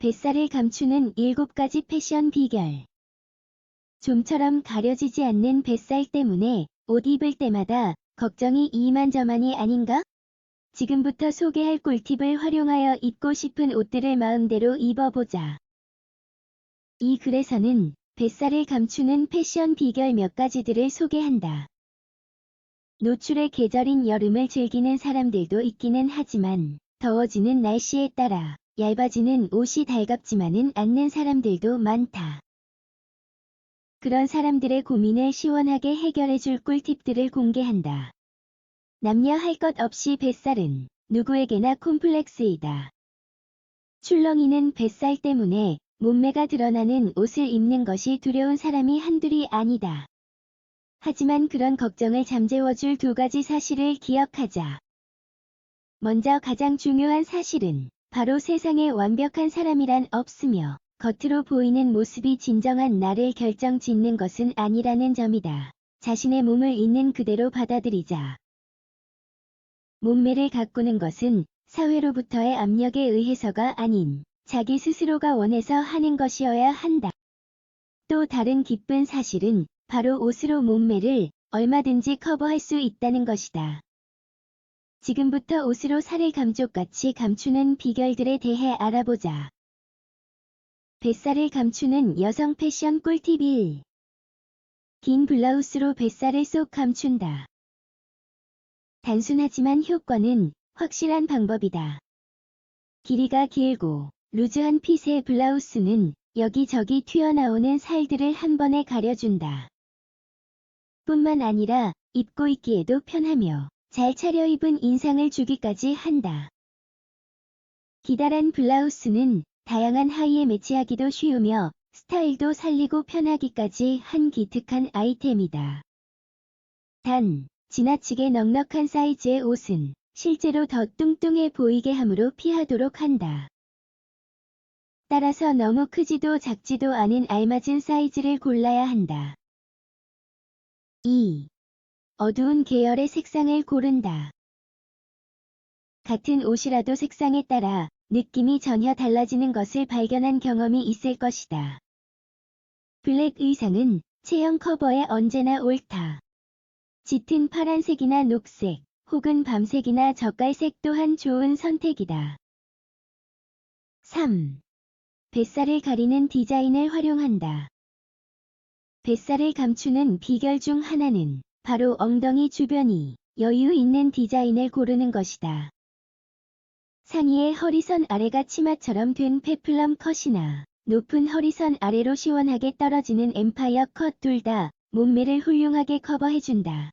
뱃살을 감추는 7가지 패션 비결. 좀처럼 가려지지 않는 뱃살 때문에 옷 입을 때마다 걱정이 이만저만이 아닌가? 지금부터 소개할 꿀팁을 활용하여 입고 싶은 옷들을 마음대로 입어보자. 이 글에서는 뱃살을 감추는 패션 비결 몇 가지들을 소개한다. 노출의 계절인 여름을 즐기는 사람들도 있기는 하지만 더워지는 날씨에 따라 얇아지는 옷이 달갑지만은 않는 사람들도 많다. 그런 사람들의 고민을 시원하게 해결해줄 꿀팁들을 공개한다. 남녀 할 것 없이 뱃살은 누구에게나 콤플렉스이다. 출렁이는 뱃살 때문에 몸매가 드러나는 옷을 입는 것이 두려운 사람이 한둘이 아니다. 하지만 그런 걱정을 잠재워줄 두 가지 사실을 기억하자. 먼저 가장 중요한 사실은 바로 세상에 완벽한 사람이란 없으며 겉으로 보이는 모습이 진정한 나를 결정 짓는 것은 아니라는 점이다. 자신의 몸을 있는 그대로 받아들이자. 몸매를 가꾸는 것은 사회로부터의 압력에 의해서가 아닌 자기 스스로가 원해서 하는 것이어야 한다. 또 다른 기쁜 사실은 바로 옷으로 몸매를 얼마든지 커버할 수 있다는 것이다. 지금부터 옷으로 살을 감쪽같이 감추는 비결들에 대해 알아보자. 뱃살을 감추는 여성 패션 꿀팁 1. 긴 블라우스로 뱃살을 쏙 감춘다. 단순하지만 효과는 확실한 방법이다. 길이가 길고 루즈한 핏의 블라우스는 여기저기 튀어나오는 살들을 한 번에 가려준다. 뿐만 아니라 입고 있기에도 편하며 잘 차려입은 인상을 주기까지 한다. 기다란 블라우스는 다양한 하의에 매치하기도 쉬우며 스타일도 살리고 편하기까지 한 기특한 아이템이다. 단, 지나치게 넉넉한 사이즈의 옷은 실제로 더 뚱뚱해 보이게 함으로 피하도록 한다. 따라서 너무 크지도 작지도 않은 알맞은 사이즈를 골라야 한다. 2. 어두운 계열의 색상을 고른다. 같은 옷이라도 색상에 따라 느낌이 전혀 달라지는 것을 발견한 경험이 있을 것이다. 블랙 의상은 체형 커버에 언제나 옳다. 짙은 파란색이나 녹색, 혹은 밤색이나 젓갈색 또한 좋은 선택이다. 3. 뱃살을 가리는 디자인을 활용한다. 뱃살을 감추는 비결 중 하나는 바로 엉덩이 주변이 여유 있는 디자인을 고르는 것이다. 상의의 허리선 아래가 치마처럼 된 페플럼 컷이나 높은 허리선 아래로 시원하게 떨어지는 엠파이어 컷 둘 다 몸매를 훌륭하게 커버해준다.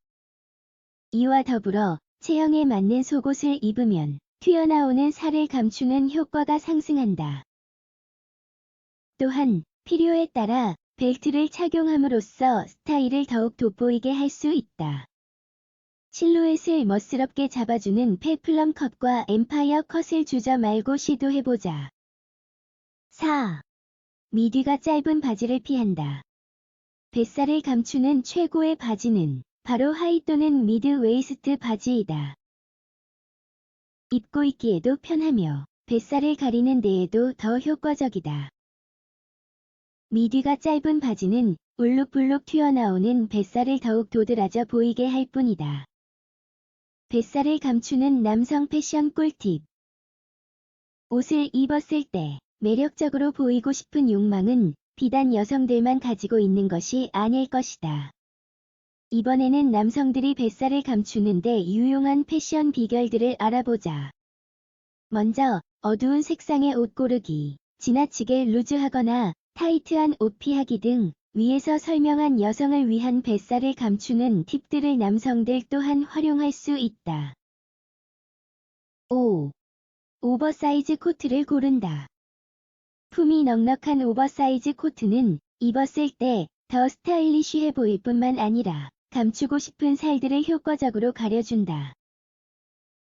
이와 더불어 체형에 맞는 속옷을 입으면 튀어나오는 살을 감추는 효과가 상승한다. 또한 필요에 따라 벨트를 착용함으로써 스타일을 더욱 돋보이게 할 수 있다. 실루엣을 멋스럽게 잡아주는 페플럼 컷과 엠파이어 컷을 주저 말고 시도해보자. 4. 미디가 짧은 바지를 피한다. 뱃살을 감추는 최고의 바지는 바로 하이 또는 미드 웨이스트 바지이다. 입고 있기에도 편하며 뱃살을 가리는 데에도 더 효과적이다. 미디가 짧은 바지는 울룩불룩 튀어나오는 뱃살을 더욱 도드라져 보이게 할 뿐이다. 뱃살을 감추는 남성 패션 꿀팁. 옷을 입었을 때 매력적으로 보이고 싶은 욕망은 비단 여성들만 가지고 있는 것이 아닐 것이다. 이번에는 남성들이 뱃살을 감추는데 유용한 패션 비결들을 알아보자. 먼저, 어두운 색상의 옷 고르기, 지나치게 루즈하거나 타이트한 옷 피하기 등 위에서 설명한 여성을 위한 뱃살을 감추는 팁들을 남성들 또한 활용할 수 있다. 5. 오버사이즈 코트를 고른다. 품이 넉넉한 오버사이즈 코트는 입었을 때 더 스타일리쉬해 보일 뿐만 아니라 감추고 싶은 살들을 효과적으로 가려준다.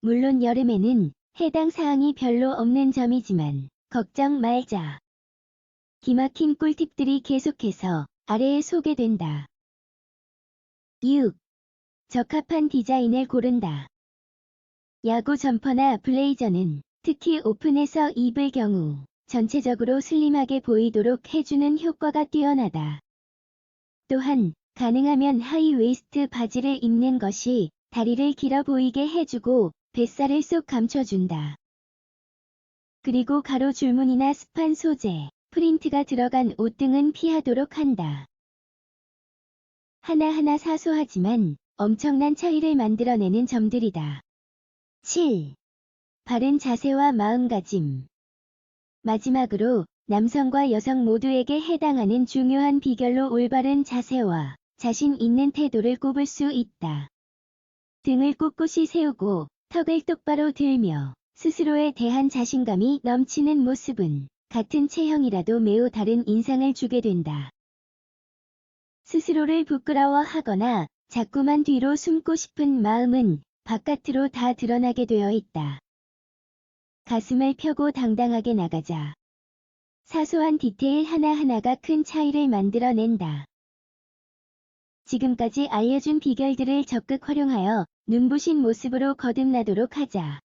물론 여름에는 해당 사항이 별로 없는 점이지만 걱정 말자. 기막힌 꿀팁들이 계속해서 아래에 소개된다. 6. 적합한 디자인을 고른다. 야구 점퍼나 블레이저는 특히 오픈해서 입을 경우 전체적으로 슬림하게 보이도록 해주는 효과가 뛰어나다. 또한 가능하면 하이웨이스트 바지를 입는 것이 다리를 길어 보이게 해주고 뱃살을 쏙 감춰준다. 그리고 가로 줄무늬나 습한 소재, 프린트가 들어간 옷 등은 피하도록 한다. 하나하나 사소하지만 엄청난 차이를 만들어내는 점들이다. 7. 바른 자세와 마음가짐. 마지막으로 남성과 여성 모두에게 해당하는 중요한 비결로 올바른 자세와 자신 있는 태도를 꼽을 수 있다. 등을 꼿꼿이 세우고 턱을 똑바로 들며 스스로에 대한 자신감이 넘치는 모습은 같은 체형이라도 매우 다른 인상을 주게 된다. 스스로를 부끄러워하거나 자꾸만 뒤로 숨고 싶은 마음은 바깥으로 다 드러나게 되어 있다. 가슴을 펴고 당당하게 나가자. 사소한 디테일 하나하나가 큰 차이를 만들어낸다. 지금까지 알려준 비결들을 적극 활용하여 눈부신 모습으로 거듭나도록 하자.